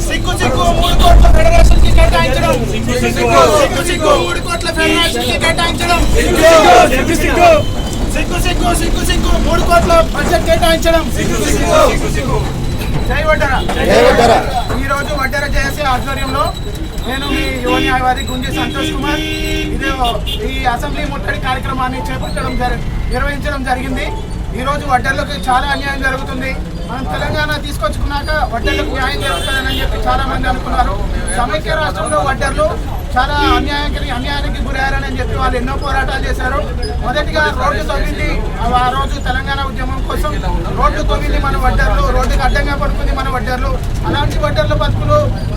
సిక్కు సిక్కు మూడు కోట్ల ఫెడరేషన్కి కేటాయించడం సిగ్గు సిగ్గు మూడు కోట్ల ఫెడరేషన్కి కేటాయించడం సిక్కు సిక్కు సిక్కు సిక్కు సిగ్గు సిగ్గు మూడు కోట్ల బడ్జెట్ కేటాయించడం సిగ్గు సిక్కు సిక్కు సిగ్గు జై వడ్డరా ఈ రోజు వడ్డర చేసే ఆధ్వర్యంలో నేను మీ యువ వారి గుంజి సంతోష్ కుమార్ ఇది ఈ అసెంబ్లీ ముట్టడి కార్యక్రమాన్ని చేపట్టడం జరి నిర్వహించడం జరిగింది ఈరోజు రోజు వడ్డర్లకు చాలా అన్యాయం జరుగుతుంది. మనం తెలంగాణ తీసుకొచ్చుకున్నాక వడ్డర్లకు న్యాయం జరుగుతుందని చెప్పి చాలా మంది అనుకున్నారు. సమైక్య రాష్ట్రంలో వడ్డర్లు చాలా అన్యాయానికి అన్యాయానికి గురయ్యారని చెప్పి వాళ్ళు ఎన్నో పోరాటాలు చేశారు. మొదటిగా రోడ్డు తొమ్మిది ఆ రోజు తెలంగాణ ఉద్యమం కోసం రోడ్డు తొమ్మిది మన వడ్డర్లు రోడ్డుకి అడ్డంగా పడుకుంది మన వడ్డర్లు అలాంటి వడ్డర్లు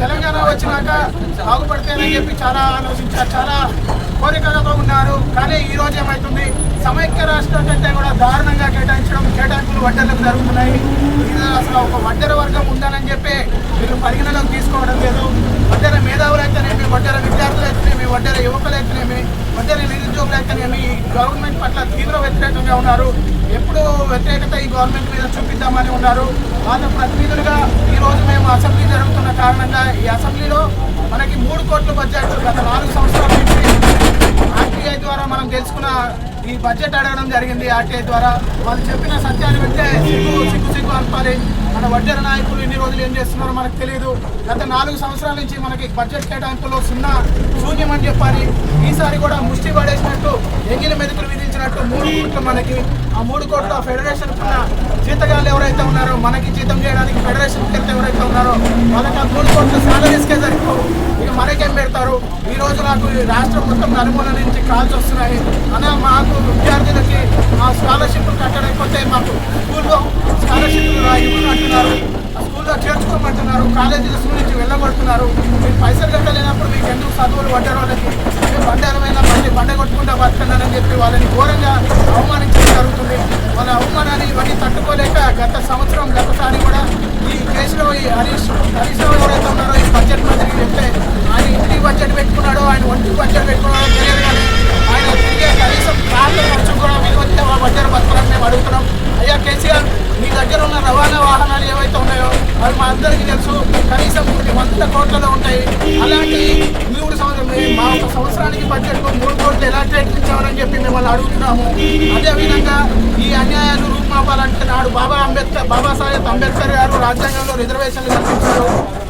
తెలంగాణ వచ్చినాక బాగుపడతాయని చెప్పి చాలా ఆలోచించారు చాలా కోరికలతో ఉన్నారు. కానీ ఈ రోజు ఏమవుతుంది సమైక్య రాష్ట్రం కంటే కూడా దారుణంగా కేటాయించడం కేటాయింపులు వడ్డర్లకు జరుగుతున్నాయి. ఇది అసలు ఒక వడ్డర వర్గం ఉందని చెప్పి వీళ్ళు పరిగణలోకి తీసుకోవడం లేదు. వడ్డర మేధావులు అయితేనేమి వడ్డర విద్యార్థులు అయితేనేమి వడ్డర యువకులు అయితేనేమి వడ్డర నిరుద్యోగులు అయితేనేమి ఈ గవర్నమెంట్ పట్ల తీవ్ర వ్యతిరేకంగా ఉన్నారు. వ్యతిరేకత ఈ గవర్నమెంట్ మీద చూపిద్దామని ఉన్నారు. వాళ్ళ ప్రతినిధులుగా ఈరోజు మేము అసెంబ్లీ జరుగుతున్న కారణంగా ఈ అసెంబ్లీలో మనకి మూడు కోట్ల బడ్జెట్ గత నాలుగు సంవత్సరాల నుంచి ఆర్టీఐ ద్వారా మనం తెలుసుకున్న ఈ బడ్జెట్ అడగడం జరిగింది. ఆర్టీఐ ద్వారా వాళ్ళు చెప్పిన సత్యాన్ని వింటే సిగ్గు సిగ్గు సిగ్గు అనుకోవాలి మన వడ్డెర నాయకులు ఇన్ని రోజులు ఏం చేస్తున్నారో మనకు తెలియదు గత నాలుగు సంవత్సరాల నుంచి మనకి బడ్జెట్ కేటాయింపులో సున్నా శూన్యమని అని చెప్పాలి. ఈసారి కూడా ముష్టి పడేసినట్టు ఎంగిల మెదుకులు విధించినట్టు మూడు కోట్లు మనకి ఆ మూడు కోట్ల ఫెడరేషన్ ఉన్న జీతగాళ్ళు ఎవరైతే ఉన్నారో మనకి జీతం చేయడానికి ఫెడరేషన్ కింద ఎవరైతే ఉన్నారో వాళ్ళకి ఆ మూడు కోట్ల సాలరీస్కే సరిపోవు. ఇక మనకేం పెడతారు? ఈ రోజు నాకు ఈ రాష్ట్రం మొత్తం నలుమూల నుంచి కాల్స్ వస్తున్నాయి. అన్న మాకు విద్యార్థులకి ఆ స్కాలర్షిప్లు కట్టలేకపోతే మాకు స్కూల్లో స్కాలర్షిప్లు ఇవ్వను అంటున్నారు ఆ స్కూల్లో చేర్చుకోమంటున్నారు కాలేజీల స్కూల్ నుంచి వెళ్ళగొడుతున్నారు మీరు పైసలు కట్టలేనప్పుడు మీకు ఎందుకు చదువులు పడ్డారు వాళ్ళకి మీరు బండారమైన బండి బండ కొట్టుకుంటా బతున్నారని చెప్పి వాళ్ళని ఘోరంగా అవమానించడం జరుగుతుంది వాళ్ళ అవమానాన్ని ఇవన్నీ తట్టుకోలేక గత సంవత్సరం గతసారి కూడా ఈ కేసులో ఈ హరీష్ హరీష్ రావు ఎవరైతే ఉన్నారో ఈ బడ్జెట్ మంత్రికి చెప్తే ఆయన ఇంటికి బడ్జెట్ పెట్టుకున్నాడో ఆయన ఒంటికి బడ్జెట్ పెట్టుకున్నాడో తెలియదు కానీ ఆయన తిరిగే కనీసం కార్ల ఖర్చు కూడా మీరు వస్తే ఆ బడ్జెట్ బతకాలని మేము అడుగుతున్నాం అయ్యా కేసీఆర్ మీ దగ్గర ఉన్న రవాణా వాహనాలు ఏవైతే మరి మా అందరికీ తెలుసు. కనీసం కొన్ని వందల కోట్లలో ఉంటాయి. అలాంటి మూడు సంవత్సరం మా ఒక సంవత్సరానికి బడ్జెట్ మూడు కోట్లు ఎలా కేటాయించామని చెప్పి మిమ్మల్ని అడుగుతున్నాము. అదేవిధంగా ఈ అన్యాయాలు రూపుమాపాలంటే నాడు బాబా అంబేద్కర్ బాబాసాహెబ్ అంబేద్కర్ గారు రాజ్యాంగంలో రిజర్వేషన్లు కల్పించారు.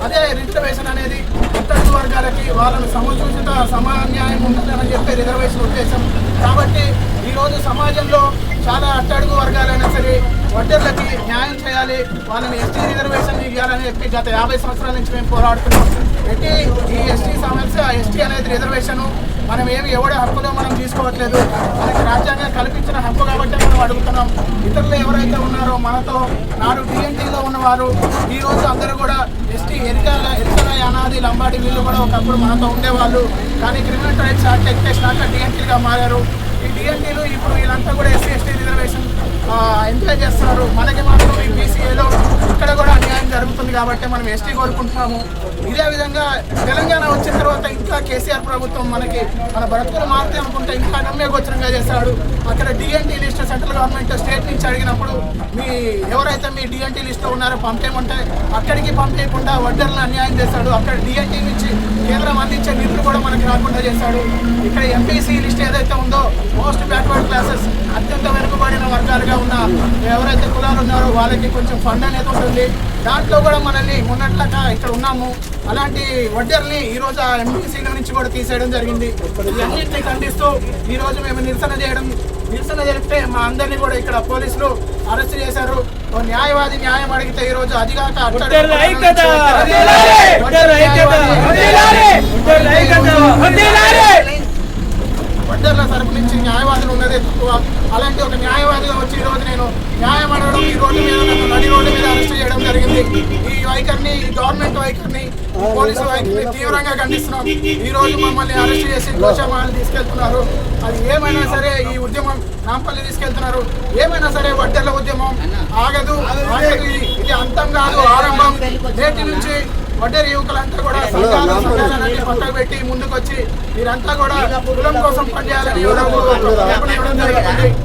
అదే రిజర్వేషన్ అనేది అట్టడుగు వర్గాలకి వాళ్ళను సమచూచిత సమాన్యాయం ఉంటుందని చెప్పి రిజర్వేషన్ ఉద్దేశం. కాబట్టి ఈరోజు సమాజంలో చాలా అట్టడుగు వర్గాలైనా సరే వడ్డర్లకి న్యాయం చేయాలి. వాళ్ళని ఎస్టీ రిజర్వేషన్ ఇవ్వాలని చెప్పి గత యాభై సంవత్సరాల నుంచి మేము పోరాడుతున్నాం. ఎట్టి ఈ ఎస్టీ సమస్య ఎస్టీ అనేది రిజర్వేషన్ మనం ఏమి ఎవడే హక్కులో మనం తీసుకోవట్లేదు. మనకి రాజ్యాంగం కల్పించిన హక్కు కాబట్టి మనం అడుగుతున్నాం. ఇతరులు ఎవరైతే ఉన్నారో మనతో నాడు డిఎన్టీలో ఉన్నవారు ఈ రోజు అందరూ కూడా ఎస్టీ ఎరికాల ఎరికల యానాది లంబాడి వీళ్ళు కూడా ఒకప్పుడు మనతో ఉండేవాళ్ళు. కానీ క్రిమినల్ రైట్స్ యాక్ట్ ఎక్కేసినాక డిఎన్టీగా మారారు. ఈ డిఎన్టీలు ఇప్పుడు వీళ్ళంతా కూడా ఎస్సీ ఎస్టీ రిజర్వేషన్ ఎంజాయ్ చేస్తున్నారు మనకి మాత్రం ఈ బీసీఏలో ఇక్కడ కూడా అన్యాయం జరుగుతుంది కాబట్టి మనం ఎస్టీ కోరుకుంటున్నాము. ఇదే విధంగా తెలంగాణ వచ్చిన తర్వాత ఇంకా కేసీఆర్ ప్రభుత్వం మనకి మన బ్రతుకులు మారుతాయి అనుకుంటే ఇంకా నమ్మేగోచరంగా చేశాడు. అక్కడ DNT list central government state నుంచి అడిగినప్పుడు మీ ఎవరైతే మీ డిఎన్టీ లిస్ట్లో ఉన్నారో పంపేయమంటే అక్కడికి పంపేయకుండా వడ్డర్లను అన్యాయం చేశాడు. అక్కడ డిఎన్టీ నుంచి కేంద్రం అందించే నిధులు కూడా మనకి రాకుండా చేశాడు. ఇక్కడ ఎంపీసీ లిస్ట్ ఏదైతే ఉందో మోస్ట్ బ్యాక్వర్డ్ క్లాసెస్ అత్యంత వెనుకబడిన వర్గాలుగా ఎవరైతే కులాలు ఉన్నారో వాళ్ళకి కొంచెం ఫండ్ అనేది ఉంటుంది దాంట్లో కూడా మనల్ని ఉన్నట్లక ఇక్కడ ఉన్నాము అలాంటి వడ్డర్ని ఈ రోజు ఆ ఎంపీసీల నుంచి కూడా తీసేయడం జరిగింది ఇవన్నింటినీ ఖండిస్తూ ఈ రోజు మేము నిరసన చేయడం నిరసన జరిపితే మా అందరినీ కూడా ఇక్కడ పోలీసులు అరెస్ట్ చేశారు న్యాయవాది న్యాయం అడిగితే ఈ రోజు అదిగాక అట్టడుగు వడ్డర్ల ఐక్యత! వడ్డర్ల వడ్డర్ల ఐక్యత! వడ్డర్ల ఐక్యత! వడ్డర్లారే! వడ్డర్ల తరపు నుంచి న్యాయవాదులు ఉన్నదే తక్కువ అలాంటి ఒక న్యాయవాదిగా వచ్చి ఈ రోజు నేను న్యాయం అడగడం ఈ రోడ్డు మీద నన్ను నడి రోడ్డు మీద అరెస్ట్ చేయడం జరిగింది. ఈ వైఖరిని ఈ గవర్నమెంట్ వైఖరిని పోలీసు వైఖరిని తీవ్రంగా ఖండిస్తున్నాం. ఈ రోజు మమ్మల్ని అరెస్ట్ చేసి గోషామాలు తీసుకెళ్తున్నారు. అది ఏమైనా సరే ఈ ఉద్యమం నాంపల్లి తీసుకెళ్తున్నారు. ఏమైనా సరే వడ్డర్ల ఉద్యమం ఆగదు ఇది- అంతం కాదు ఆరంభం. నేటి నుంచి వడ్డేరి యువకులంతా కూడా సంఘాలు సంఘాలన్నీ పక్కకు పెట్టి ముందుకొచ్చి మీరంతా కూడా కులం కోసం పనిచేయాలని ఈరోజు ఒక